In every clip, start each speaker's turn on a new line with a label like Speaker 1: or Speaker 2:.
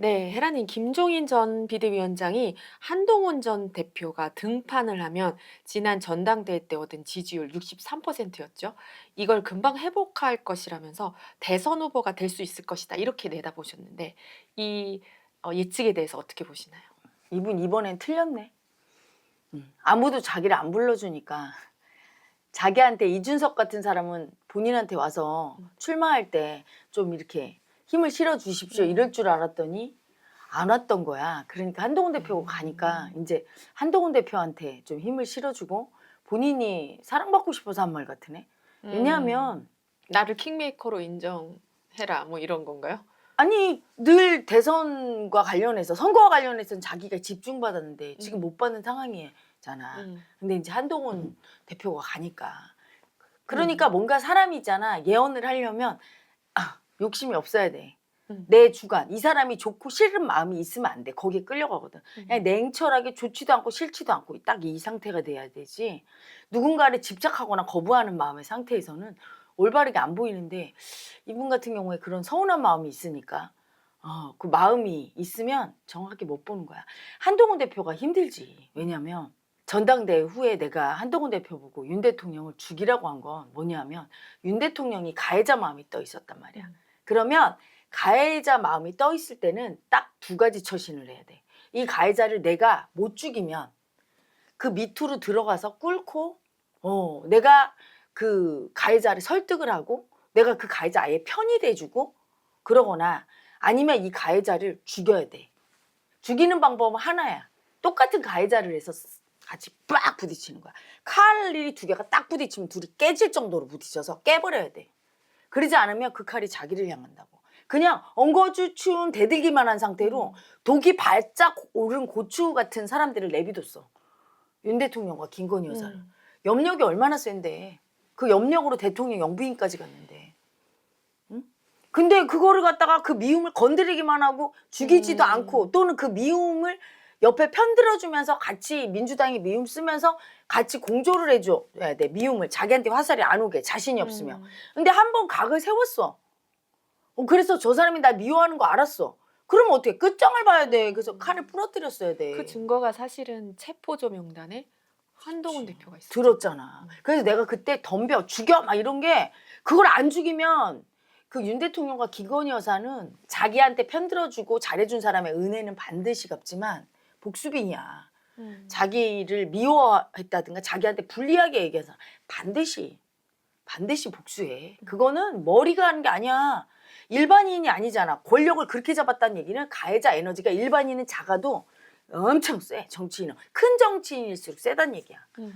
Speaker 1: 네, 헤라님 김종인 전 비대위원장이 한동훈 전 대표가 등판을 하면 지난 전당대회 때 얻은 지지율 63%였죠. 이걸 금방 회복할 것이라면서 대선 후보가 될 수 있을 것이다. 이렇게 내다보셨는데 이 어, 예측에 대해서 어떻게 보시나요?
Speaker 2: 이분 이번엔 틀렸네. 음, 아무도 자기를 안 불러주니까 자기한테 이준석 같은 사람은 본인한테 와서
Speaker 1: 음.
Speaker 2: 출마할 때 좀 이렇게 힘을 실어 주십시오
Speaker 1: 음.
Speaker 2: 이럴 줄 알았더니 안 왔던 거야. 그러니까 한동훈 대표가
Speaker 1: 음.
Speaker 2: 가니까 이제 한동훈 대표한테 좀 힘을 실어주고 본인이 사랑받고 싶어서 한 말 같으네. 왜냐하면
Speaker 1: 음, 나를 킹메이커로 인정해라. 뭐 이런 건가요?
Speaker 2: 아니 늘 대선과 관련해서 선거와 관련해서는 자기가 집중받았는데 지금
Speaker 1: 음.
Speaker 2: 못 받는 상황이잖아.
Speaker 1: 음,
Speaker 2: 근데 이제 한동훈
Speaker 1: 음.
Speaker 2: 대표가 가니까 그러니까 뭔가 사람이 있잖아 예언을 하려면 아, 욕심이 없어야 돼.
Speaker 1: 음.
Speaker 2: 내 주관 이 사람이 좋고 싫은 마음이 있으면 안 돼. 거기에 끌려가거든.
Speaker 1: 음.
Speaker 2: 그냥 냉철하게 좋지도 않고 싫지도 않고 딱 이 상태가 돼야 되지. 누군가를 집착하거나 거부하는 마음의 상태에서는 올바르게 안 보이는데 이분 같은 경우에 그런 서운한 마음이 있으니까 어, 그 마음이 있으면 정확하게 못 보는 거야. 한동훈 대표가 힘들지. 왜냐면 전당대회 후에 내가 한동훈 대표 보고 윤 대통령을 죽이라고 한 건 뭐냐면 윤 대통령이 가해자 마음이 떠 있었단 말이야.
Speaker 1: 음.
Speaker 2: 그러면 가해자 마음이 떠 있을 때는 딱 두 가지 처신을 해야 돼. 이 가해자를 내가 못 죽이면 그 밑으로 들어가서 꿇고 어, 내가 그 가해자를 설득을 하고 내가 그 가해자 아예 편이 돼주고 그러거나 아니면 이 가해자를 죽여야 돼. 죽이는 방법은 하나야. 똑같은 가해자를 해서 같이 빡 부딪히는 거야. 칼이 두 개가 딱 부딪히면 둘이 깨질 정도로 부딪혀서 깨버려야 돼. 그러지 않으면 그 칼이 자기를 향한다고. 그냥 엉거주춤 대들기만 한 상태로 독이 발작 오른 고추 같은 사람들을 내비뒀어. 윤 대통령과 김건희 여사를.
Speaker 1: 음.
Speaker 2: 염력이 얼마나 센데 그 염력으로 대통령 영부인까지 갔는데 응? 근데 그거를 갖다가 그 미움을 건드리기만 하고 죽이지도
Speaker 1: 음.
Speaker 2: 않고 또는 그 미움을 옆에 편들어주면서 같이 민주당이 미움 쓰면서 같이 공조를 해줘야 돼 미움을 자기한테 화살이 안 오게 자신이 없으면
Speaker 1: 음.
Speaker 2: 근데 한 번 각을 세웠어 어, 그래서 저 사람이 날 미워하는 거 알았어 그러면 어떻게 끝장을 봐야 돼 그래서 칼을 부러뜨렸어야 돼
Speaker 1: 그 증거가 사실은 체포조 명단에 한동훈. 대표가 있어요.
Speaker 2: 들었잖아.
Speaker 1: 음.
Speaker 2: 그래서 내가 그때 덤벼 죽여 막 이런 게 그걸 안 죽이면 그 윤 대통령과 김건희 여사는 자기한테 편들어주고 잘해준 사람의 은혜는 반드시 갚지만 복수빈이야.
Speaker 1: 음.
Speaker 2: 자기를 미워했다든가 자기한테 불리하게 얘기해서 반드시 반드시 복수해. 그거는 머리가 하는 게 아니야. 일반인이 아니잖아. 권력을 그렇게 잡았다는 얘기는 가해자 에너지가 일반인은 작아도 엄청 세. 정치인은 큰 정치인일수록 세단 얘기야.
Speaker 1: 음.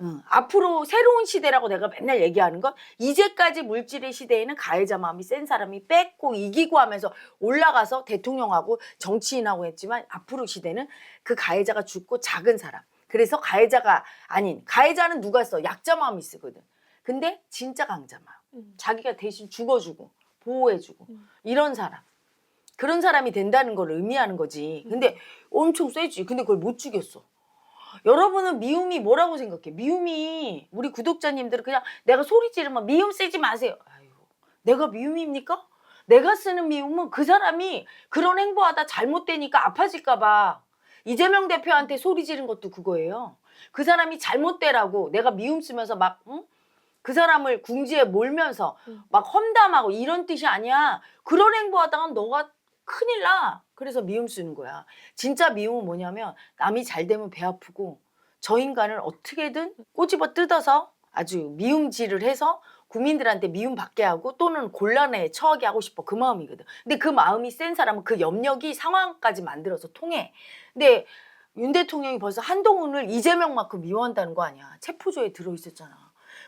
Speaker 2: 응, 앞으로 새로운 시대라고 내가 맨날 얘기하는 건 이제까지 물질의 시대에는 가해자 마음이 센 사람이 뺏고 이기고 하면서 올라가서 대통령하고 정치인하고 했지만 앞으로 시대는 그 가해자가 죽고 작은 사람. 그래서 가해자가 아닌 가해자는 누가 써? 약자 마음이 쓰거든. 근데 진짜 강자 마음.
Speaker 1: 음.
Speaker 2: 자기가 대신 죽어주고 보호해주고
Speaker 1: 음.
Speaker 2: 이런 사람. 그런 사람이 된다는 걸 의미하는 거지. 근데 엄청 세지. 근데 그걸 못 죽였어. 여러분은 미움이 뭐라고 생각해? 미움이 우리 구독자님들은 그냥 내가 소리 지르면 미움 쓰지 마세요. 아유, 내가 미움입니까? 내가 쓰는 미움은 그 사람이 그런 행보하다 잘못되니까 아파질까봐 이재명 대표한테 소리 지른 것도 그거예요. 그 사람이 잘못되라고 내가 미움 쓰면서 막 응? 그 사람을 궁지에 몰면서
Speaker 1: 음.
Speaker 2: 막 험담하고 이런 뜻이 아니야. 그런 행보하다가 너가 큰일 나. 그래서 미움 쓰는 거야. 진짜 미움은 뭐냐면 남이 잘 되면 배 아프고 저 인간을 어떻게든 꼬집어 뜯어서 아주 미움질을 해서 국민들한테 미움 받게 하고 또는 곤란에 처하게 하고 싶어 그 마음이거든. 근데 그 마음이 센 사람은 그 염력이 상황까지 만들어서 통해. 근데 윤 대통령이 벌써 한동훈을 이재명만큼 미워한다는 거 아니야. 체포조에 들어 있었잖아.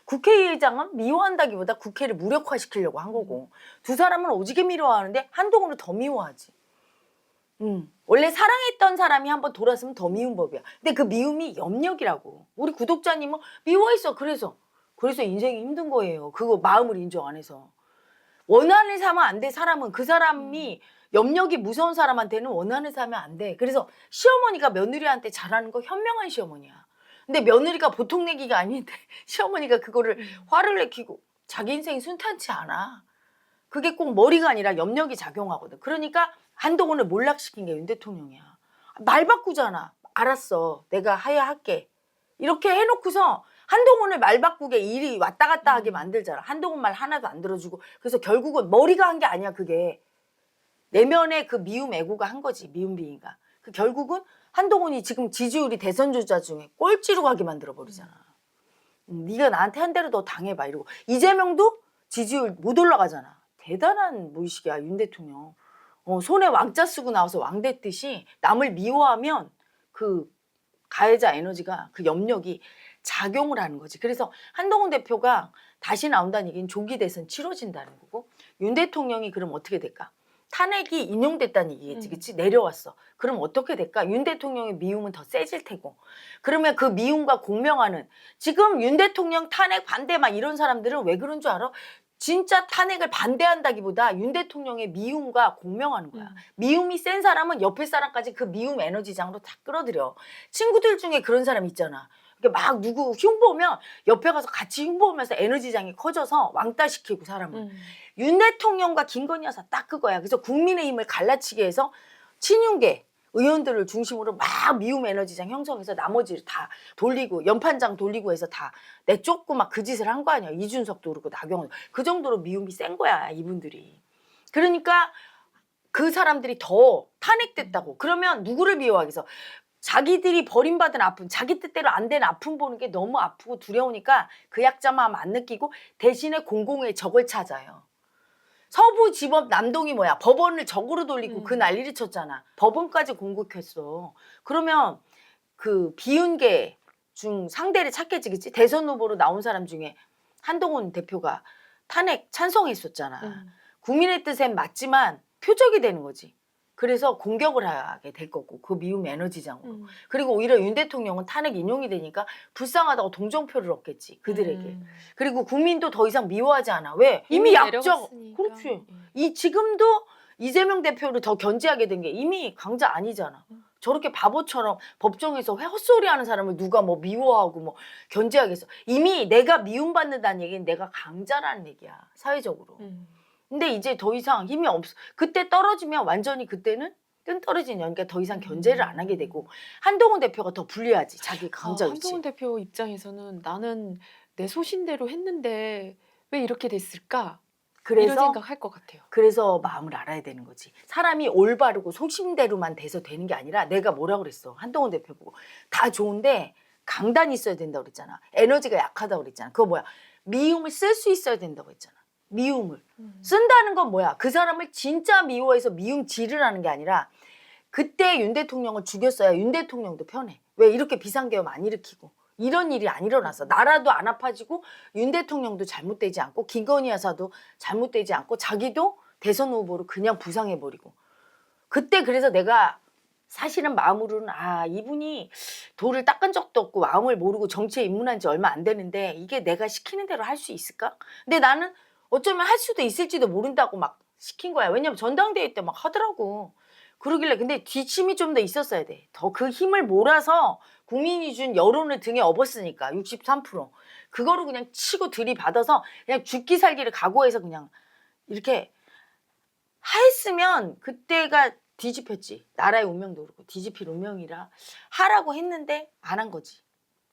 Speaker 2: 국회의장은 미워한다기보다 국회를 무력화시키려고 한 거고 두 사람은 오지게 미워하는데 한동훈을 더 미워하지. 음. 원래 사랑했던 사람이 한번 돌았으면 더 미운 법이야. 근데 그 미움이 염력이라고. 우리 구독자님은 미워했어. 그래서. 그래서 인생이 힘든 거예요. 그거 마음을 인정 안 해서. 원한을 사면 안 돼, 사람은. 그 사람이 염력이 무서운 사람한테는 원한을 사면 안 돼. 그래서 시어머니가 며느리한테 잘하는 거 현명한 시어머니야. 근데 며느리가 보통 내기가 아닌데 시어머니가 그거를 화를 내키고 자기 인생이 순탄치 않아. 그게 꼭 머리가 아니라 염력이 작용하거든. 그러니까 한동훈을 몰락시킨 게 윤 대통령이야. 말 바꾸잖아. 알았어. 내가 하야할게. 이렇게 해놓고서 한동훈을 말 바꾸게 일이 왔다 갔다 하게
Speaker 1: 음.
Speaker 2: 만들잖아. 한동훈 말 하나도 안 들어주고. 그래서 결국은 머리가 한 게 아니야, 그게. 내면의 그 미움 애고가 한 거지, 미움 비인가. 그 결국은 한동훈이 지금 지지율이 대선 주자 중에 꼴찌로 가게 만들어 버리잖아. 음, 네가 나한테 한 대로 너 당해봐 이러고 이재명도 지지율 못 올라가잖아. 대단한 무의식이야 윤 대통령. 어, 손에 왕자 쓰고 나와서 왕 됐듯이 남을 미워하면 그 가해자 에너지가 그 염력이 작용을 하는 거지. 그래서 한동훈 대표가 다시 나온다는 얘기는 조기 대선 치러진다는 거고 윤 대통령이 그럼 어떻게 될까? 탄핵이 인용됐다는 얘기겠지,
Speaker 1: 음.
Speaker 2: 그치? 내려왔어. 그럼 어떻게 될까? 윤 대통령의 미움은 더 세질 테고. 그러면 그 미움과 공명하는 지금 윤 대통령 탄핵 반대 막 이런 사람들은 왜 그런 줄 알아? 진짜 탄핵을 반대한다기보다 윤 대통령의 미움과 공명하는 거야.
Speaker 1: 음.
Speaker 2: 미움이 센 사람은 옆에 사람까지 그 미움 에너지장으로 다 끌어들여. 친구들 중에 그런 사람 있잖아. 막 누구 흉보면 옆에 가서 같이 흉보면서 에너지장이 커져서 왕따 시키고 사람을.
Speaker 1: 음.
Speaker 2: 윤 대통령과 김건희 여사 딱 그거야. 그래서 국민의힘을 갈라치게 해서 친윤계 의원들을 중심으로 막 미움 에너지장 형성해서 나머지를 다 돌리고 연판장 돌리고 해서 다 내쫓고 막 그 짓을 한 거 아니야. 이준석도 그렇고 나경원 그 정도로 미움이 센 거야 이분들이. 그러니까 그 사람들이 더 탄핵됐다고. 그러면 누구를 미워하겠어? 자기들이 버림받은 아픔, 자기 뜻대로 안 된 아픔 보는 게 너무 아프고 두려우니까 그 약자마음 안 느끼고 대신에 공공의 적을 찾아요. 서부 지법 남동이 뭐야? 법원을 적으로 돌리고
Speaker 1: 음.
Speaker 2: 그 난리를 쳤잖아. 법원까지 공격했어. 그러면 그 비윤계 중 상대를 찾겠지, 그치? 대선 후보로 나온 사람 중에 한동훈 대표가 탄핵 찬성했었잖아.
Speaker 1: 음.
Speaker 2: 국민의 뜻엔 맞지만 표적이 되는 거지. 그래서 공격을 하게 될 거고 그 미움 에너지장으로.
Speaker 1: 음.
Speaker 2: 그리고 오히려 윤 대통령은 탄핵 인용이 되니까 불쌍하다고 동정표를 얻겠지 그들에게.
Speaker 1: 음.
Speaker 2: 그리고 국민도 더 이상 미워하지 않아. 왜? 이미 약적.
Speaker 1: 내려갔으니까.
Speaker 2: 그렇지.
Speaker 1: 예.
Speaker 2: 이 지금도 이재명 대표를 더 견제하게 된 게 이미 강자 아니잖아.
Speaker 1: 음.
Speaker 2: 저렇게 바보처럼 법정에서 회- 헛소리하는 사람을 누가 뭐 미워하고 뭐 견제하겠어. 이미 내가 미움받는다는 얘기는 내가 강자라는 얘기야 사회적으로.
Speaker 1: 음.
Speaker 2: 근데 이제 더 이상 힘이 없어. 그때 떨어지면 완전히 그때는 뜬 떨어진 연기가 더 이상 견제를 안 하게 되고 한동훈 대표가 더 불리하지 자기 강자
Speaker 1: 아. 한동훈 대표 입장에서는 나는 내 소신대로 했는데 왜 이렇게 됐을까? 이런
Speaker 2: 그래서
Speaker 1: 생각할 것 같아요.
Speaker 2: 그래서 마음을 알아야 되는 거지. 사람이 올바르고 소신대로만 돼서 되는 게 아니라 내가 뭐라 그랬어. 한동훈 대표 보고 다 좋은데 강단이 있어야 된다고 그랬잖아. 에너지가 약하다고 그랬잖아. 그거 뭐야? 미움을 쓸 수 있어야 된다고 했잖아. 미움을.
Speaker 1: 음.
Speaker 2: 쓴다는 건 뭐야? 그 사람을 진짜 미워해서 미움질을 하는 게 아니라 그때 윤 대통령을 죽였어야 윤 대통령도 편해. 왜 이렇게 비상계엄 안 일으키고 이런 일이 안 일어나서 나라도 안 아파지고 윤 대통령도 잘못되지 않고 김건희 여사도 잘못되지 않고 자기도 대선 후보로 그냥 부상해 버리고 그때 그래서 내가 사실은 마음으로는 아 이분이 돌을 닦은 적도 없고 마음을 모르고 정치에 입문한 지 얼마 안 되는데 이게 내가 시키는 대로 할 수 있을까? 근데 나는 어쩌면 할 수도 있을지도 모른다고 막 시킨 거야. 왜냐면 전당대회 때 막 하더라고. 그러길래 근데 뒷심이 좀 더 있었어야 돼. 더 그 힘을 몰아서 국민이 준 여론을 등에 업었으니까 63% 그거를 그냥 치고 들이받아서 그냥 죽기 살기를 각오해서 그냥 이렇게 했으면 그때가 뒤집혔지. 나라의 운명도 그렇고 뒤집힐 운명이라 하라고 했는데 안 한 거지.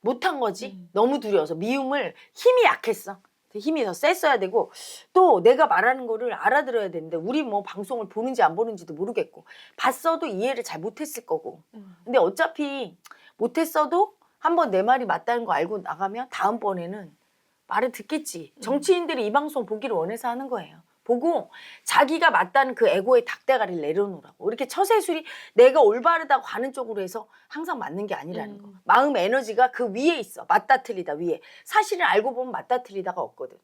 Speaker 2: 못 한 거지.
Speaker 1: 음.
Speaker 2: 너무 두려워서 미움을 힘이 약했어. 힘이 더 셌어야 되고 또 내가 말하는 거를 알아들어야 되는데 우리 뭐 방송을 보는지 안 보는지도 모르겠고 봤어도 이해를 잘 못했을 거고
Speaker 1: 음.
Speaker 2: 근데 어차피 못했어도 한번 내 말이 맞다는 거 알고 나가면 다음번에는 말을 듣겠지. 정치인들이 이 방송 보기를 원해서 하는 거예요. 보고 자기가 맞다는 그 에고의 닭대가리를 내려놓으라고. 이렇게 처세술이 내가 올바르다고 하는 쪽으로 해서 항상 맞는 게 아니라는 거.
Speaker 1: 음.
Speaker 2: 마음 에너지가 그 위에 있어. 맞다 틀리다 위에. 사실은 알고 보면 맞다 틀리다가 없거든.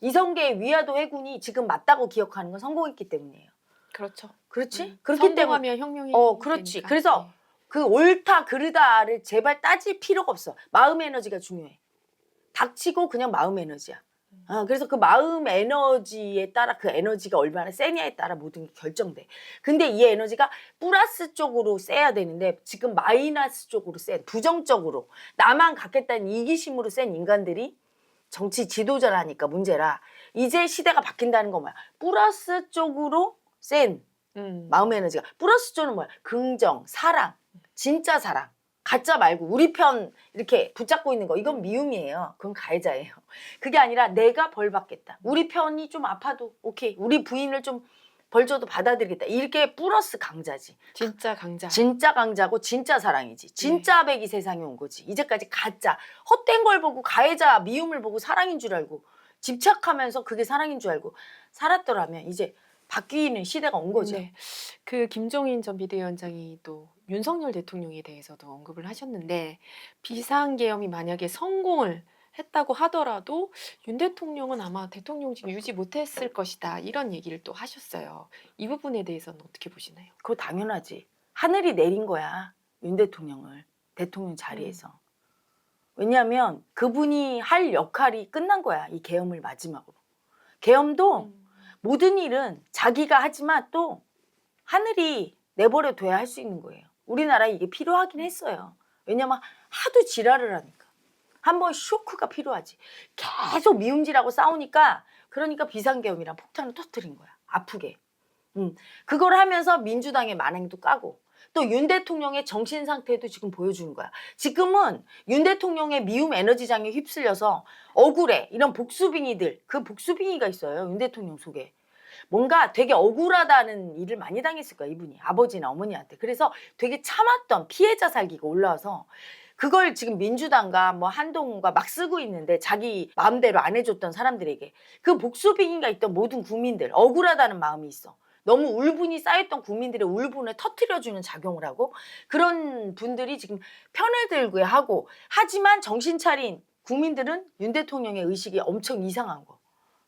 Speaker 2: 이성계의 위화도 해군이 지금 맞다고 기억하는 건 성공했기 때문이에요.
Speaker 1: 그렇죠.
Speaker 2: 그렇지?
Speaker 1: 음.
Speaker 2: 그렇기 때문에
Speaker 1: 혁명이
Speaker 2: 어, 그렇지.
Speaker 1: 되니까.
Speaker 2: 그래서
Speaker 1: 네.
Speaker 2: 그 옳다 그르다를 제발 따질 필요가 없어. 마음 에너지가 중요해. 닥치고 그냥 마음 에너지야. 아, 그래서 그 마음 에너지에 따라 그 에너지가 얼마나 세냐에 따라 모든 게 결정돼. 근데 이 에너지가 플러스 쪽으로 세야 되는데 지금 마이너스 쪽으로 센 부정적으로 나만 갖겠다는 이기심으로 센 인간들이 정치 지도자를 하니까 문제라 이제 시대가 바뀐다는 거 뭐야? 플러스 쪽으로 센
Speaker 1: 음.
Speaker 2: 마음의 에너지가 플러스 조는 뭐야? 긍정, 사랑, 진짜 사랑. 가짜 말고 우리 편 이렇게 붙잡고 있는 거 이건 미움이에요. 그건 가해자예요. 그게 아니라 내가 벌 받겠다. 우리 편이 좀 아파도 오케이. 우리 부인을 좀 벌 줘도 받아들이겠다. 이렇게 플러스 강자지.
Speaker 1: 진짜 강자.
Speaker 2: 진짜 강자고 진짜 사랑이지. 진짜 백이 세상에 온 거지. 이제까지 가짜 헛된 걸 보고 가해자 미움을 보고 사랑인 줄 알고 집착하면서 그게 사랑인 줄 알고 살았더라면 이제 바뀌는 시대가 온 거죠.
Speaker 1: 네. 그 김종인 전 비대위원장이 또 윤석열 대통령에 대해서도 언급을 하셨는데 비상계엄이 만약에 성공을 했다고 하더라도 윤 대통령은 아마 대통령직 유지 못했을 것이다 이런 얘기를 또 하셨어요. 이 부분에 대해서는 어떻게 보시나요?
Speaker 2: 그거 당연하지. 하늘이 내린 거야. 윤 대통령을 대통령 자리에서. 왜냐하면 그분이 할 역할이 끝난 거야. 이 계엄을 마지막으로. 계엄도
Speaker 1: 음.
Speaker 2: 모든 일은 자기가 하지만 또 하늘이 내버려 둬야 할 수 있는 거예요. 우리나라에 이게 필요하긴 했어요. 왜냐면 하도 지랄을 하니까. 한번 쇼크가 필요하지. 계속 미움질하고 싸우니까 그러니까 비상계엄이랑 폭탄을 터뜨린 거야. 아프게. 음. 그걸 하면서 민주당의 만행도 까고 또 윤 대통령의 정신 상태도 지금 보여주는 거야. 지금은 윤 대통령의 미움 에너지장에 휩쓸려서 억울해. 이런 복수빙이들. 그 복수빙이가 있어요. 윤 대통령 속에. 뭔가 되게 억울하다는 일을 많이 당했을 거야, 이분이. 아버지나 어머니한테. 그래서 되게 참았던 피해자 살기가 올라와서 그걸 지금 민주당과 뭐 한동훈과 막 쓰고 있는데 자기 마음대로 안 해줬던 사람들에게 그 복수빙이가 있던 모든 국민들 억울하다는 마음이 있어. 너무 울분이 쌓였던 국민들의 울분을 터트려주는 작용을 하고 그런 분들이 지금 편을 들고 하고 하지만 정신 차린 국민들은 윤 대통령의 의식이 엄청 이상한 거.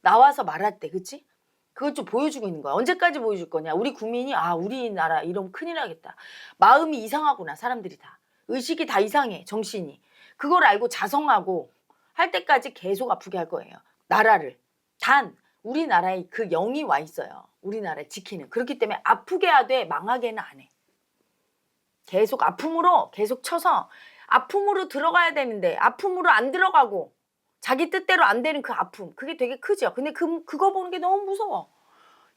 Speaker 2: 나와서 말할 때 그치? 그걸 좀 보여주고 있는 거야. 언제까지 보여줄 거냐? 우리 국민이 아 우리나라 이러면 큰일 나겠다. 마음이 이상하구나 사람들이 다. 의식이 다 이상해 정신이. 그걸 알고 자성하고 할 때까지 계속 아프게 할 거예요. 나라를. 단 우리나라에 그 영이 와 있어요. 우리나라를 지키는. 그렇기 때문에 아프게 하되 망하게는 안 해. 계속 아픔으로 계속 쳐서 아픔으로 들어가야 되는데 아픔으로 안 들어가고 자기 뜻대로 안 되는 그 아픔. 그게 되게 크죠. 근데 그, 그거 보는 게 너무 무서워.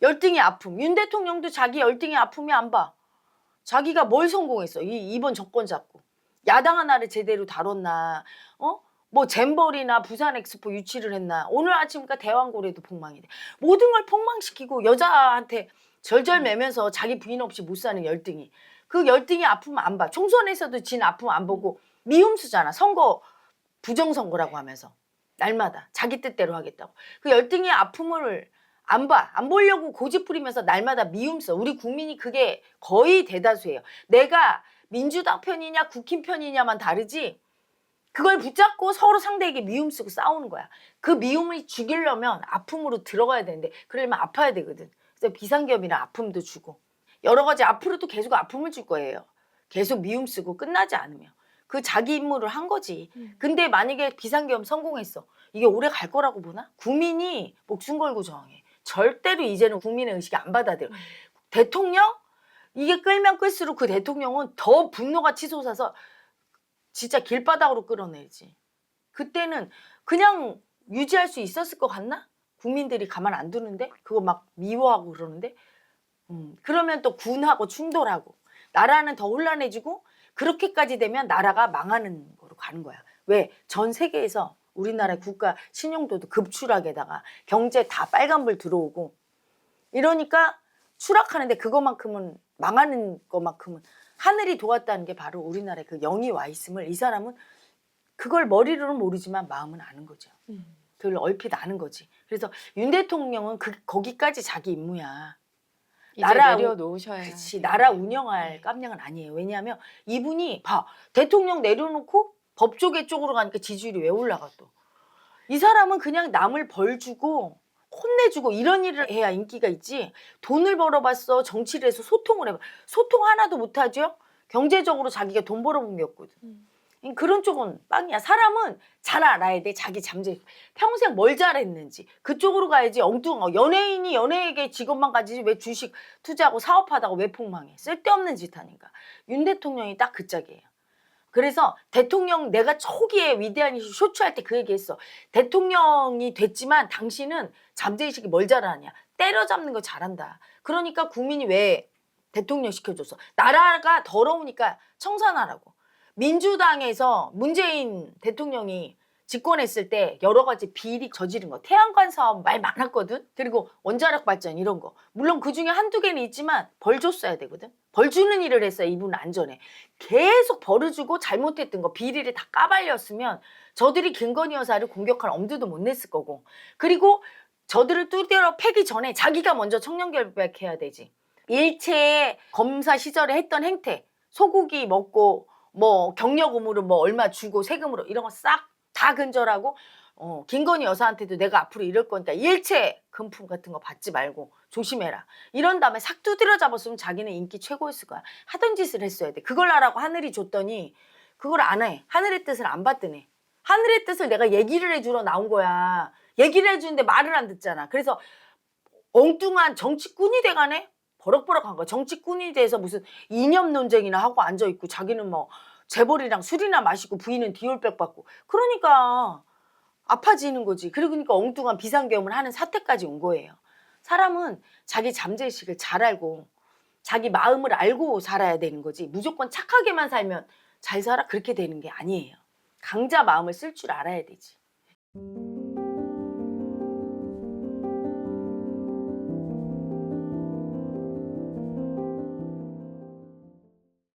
Speaker 2: 열등의 아픔. 윤 대통령도 자기 열등의 아픔이 안 봐. 자기가 뭘 성공했어. 이, 이번 정권 잡고. 야당 하나를 제대로 다뤘나. 어? 뭐 잼버리나 부산 엑스포 유치를 했나. 오늘 아침까 대왕고래도 폭망이 돼. 모든 걸 폭망시키고 여자한테 절절 매면서 자기 부인 없이 못 사는 열등이. 그 열등이 아프면 안 봐. 총선에서도 진 아프면 안 보고 미움수잖아. 선거 부정선거라고 하면서. 날마다. 자기 뜻대로 하겠다고. 그 열등의 아픔을 안 봐. 안 보려고 고집 부리면서 날마다 미움 써. 우리 국민이 그게 거의 대다수예요. 내가 민주당 편이냐 국힘 편이냐만 다르지 그걸 붙잡고 서로 상대에게 미움 쓰고 싸우는 거야. 그 미움을 죽이려면 아픔으로 들어가야 되는데 그러려면 아파야 되거든. 그래서 비상계엄이랑 아픔도 주고 여러 가지 앞으로도 계속 아픔을 줄 거예요. 계속 미움 쓰고 끝나지 않으면 그 자기 임무를 한 거지.
Speaker 1: 음.
Speaker 2: 근데 만약에 비상계엄 성공했어. 이게 오래 갈 거라고 보나? 국민이 목숨 걸고 저항해. 절대로 이제는 국민의 의식이 안 받아들여.
Speaker 1: 음.
Speaker 2: 대통령 이게 끌면 끌수록 그 대통령은 더 분노가 치솟아서 진짜 길바닥으로 끌어내지. 그때는 그냥 유지할 수 있었을 것 같나? 국민들이 가만 안 두는데 그거 막 미워하고 그러는데 음, 그러면 또 군하고 충돌하고 나라는 더 혼란해지고 그렇게까지 되면 나라가 망하는 거로 가는 거야. 왜? 전 세계에서 우리나라 국가 신용도도 급추락에다가 경제 다 빨간불 들어오고 이러니까 추락하는데 그것만큼은 망하는 것만큼은 하늘이 도왔다는 게 바로 우리나라에 그 영이 와 있음을 이 사람은 그걸 머리로는 모르지만 마음은 아는 거죠.
Speaker 1: 음.
Speaker 2: 그걸 얼핏 아는 거지. 그래서 윤 대통령은 그 거기까지 자기 임무야. 나라
Speaker 1: 내려놓으셔야
Speaker 2: 그렇지. 나라 운영할
Speaker 1: 네.
Speaker 2: 깜냥은 아니에요. 왜냐하면 이분이 봐 대통령 내려놓고 법조계 쪽으로 가니까 지지율이 왜 올라가 또. 이 사람은 그냥 남을 벌 주고 혼내주고 이런 일을 해야 인기가 있지. 돈을 벌어봤어 정치를 해서 소통을 해봐. 소통 하나도 못하죠. 경제적으로 자기가 돈 벌어본 게 없거든.
Speaker 1: 음.
Speaker 2: 그런 쪽은 빵이야. 사람은 잘 알아야 돼. 자기 잠재 평생 뭘 잘했는지 그쪽으로 가야지. 엉뚱한 거. 연예인이 연예계 직업만 가지지 왜 주식 투자하고 사업하다가 왜 폭망해? 쓸데없는 짓 하니까. 윤 대통령이 딱 그 짝이에요. 그래서 대통령 내가 초기에 위대한 이슈 쇼츠할 때 그 얘기했어. 대통령이 됐지만 당신은 잠재의식이 뭘 잘하냐? 때려잡는 거 잘한다. 그러니까 국민이 왜 대통령 시켜줬어? 나라가 더러우니까 청산하라고. 민주당에서 문재인 대통령이 집권했을 때 여러 가지 비리 저지른 거 태양광 사업 말 많았거든 그리고 원자력 발전 이런 거 물론 그 중에 한두 개는 있지만 벌 줬어야 되거든 벌 주는 일을 했어요 이분은 안전해 계속 벌을 주고 잘못했던 거 비리를 다 까발렸으면 저들이 김건희 여사를 공격할 엄두도 못 냈을 거고 그리고 저들을 뚜드려 패기 전에 자기가 먼저 청렴결백해야 되지 일체 검사 시절에 했던 행태 소고기 먹고 뭐 경력 의무로 뭐 얼마 주고 세금으로 이런 거 싹 다 근절하고 어, 김건희 여사한테도 내가 앞으로 이럴 거니까 일체 금품 같은 거 받지 말고 조심해라. 이런 다음에 싹 두드려 잡았으면 자기는 인기 최고였을 거야. 하던 짓을 했어야 돼. 그걸 하라고 하늘이 줬더니 그걸 안 해. 하늘의 뜻을 안 받더니. 하늘의 뜻을 내가 얘기를 해주러 나온 거야. 얘기를 해주는데 말을 안 듣잖아. 그래서 엉뚱한 정치꾼이 돼가네? 버럭버럭한 거야. 정치꾼이 돼서 무슨 이념 논쟁이나 하고 앉아있고 자기는 뭐 재벌이랑 술이나 마시고 부인은 디올백 받고 그러니까 아파지는 거지. 그러니까 엉뚱한 비상계엄을 하는 사태까지 온 거예요. 사람은 자기 잠재의식을 잘 알고 자기 마음을 알고 살아야 되는 거지. 무조건 착하게만 살면 잘 살아? 그렇게 되는 게 아니에요. 강자 마음을 쓸 줄 알아야 되지.